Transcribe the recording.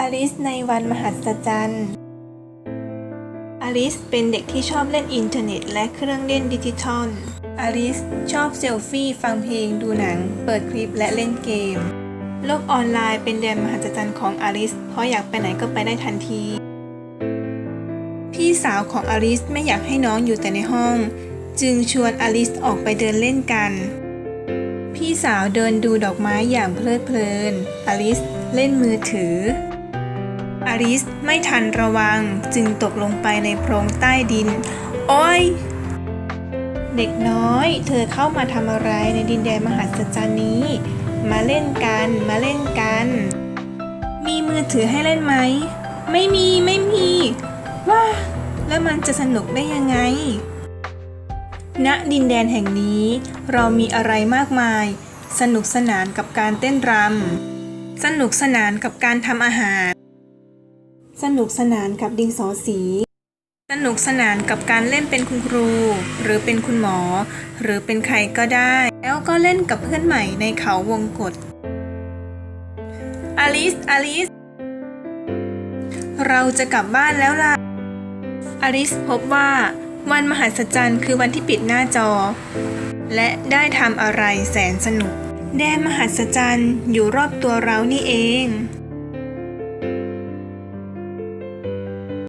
อลิสในวันมหัศจรรย์ อลิสเป็นเด็กที่ชอบเล่นอินเทอร์เน็ตและเครื่องเล่นดิจิทัล อลิสชอบเซลฟี่ ฟังเพลง ดูหนัง เปิดคลิปและเล่นเกม โลกออนไลน์เป็นแดนมหัศจรรย์ของอลิส เพราะอยากไปไหนก็ไปได้ทันที พี่สาวของอลิสไม่อยากให้น้องอยู่แต่ในห้อง จึงชวนอลิสออกไปเดินเล่นกัน พี่สาวเดินดูดอกไม้อย่างเพลิดเพลิน อลิสเล่นมือถือ อลิสไม่ทันระวังจึงตกลงไปในโพรงใต้ดิน โอ้ย เด็กน้อย เธอเข้ามาทำอะไรในดินแดนมหัศจรรย์นี้ มาเล่นกัน มาเล่นกัน มีมือถือให้เล่นไหม ไม่มี ไม่มี ว้า แล้วมันจะสนุกได้ยังไง ณ ดินแดนแห่งนี้ เรามีอะไรมากมาย สนุกสนานกับการเต้นรำสนุกสนานกับการทำอาหาร สนุกสนานกับดินสอสี สนุกสนานกับการเล่นเป็นคุณครู หรือเป็นคุณหมอ หรือเป็นใครก็ได้ แล้วก็เล่นกับเพื่อนใหม่ในเขาวงกฏอลิส อลิส เราจะกลับบ้านแล้วล่ะ อลิสพบว่าวันมหัศจรรย์คือวันที่ปิดหน้าจอ และได้ทำอะไรแสนสนุก แดนมหัศจรรย์อยู่รอบตัวเรานี่เอง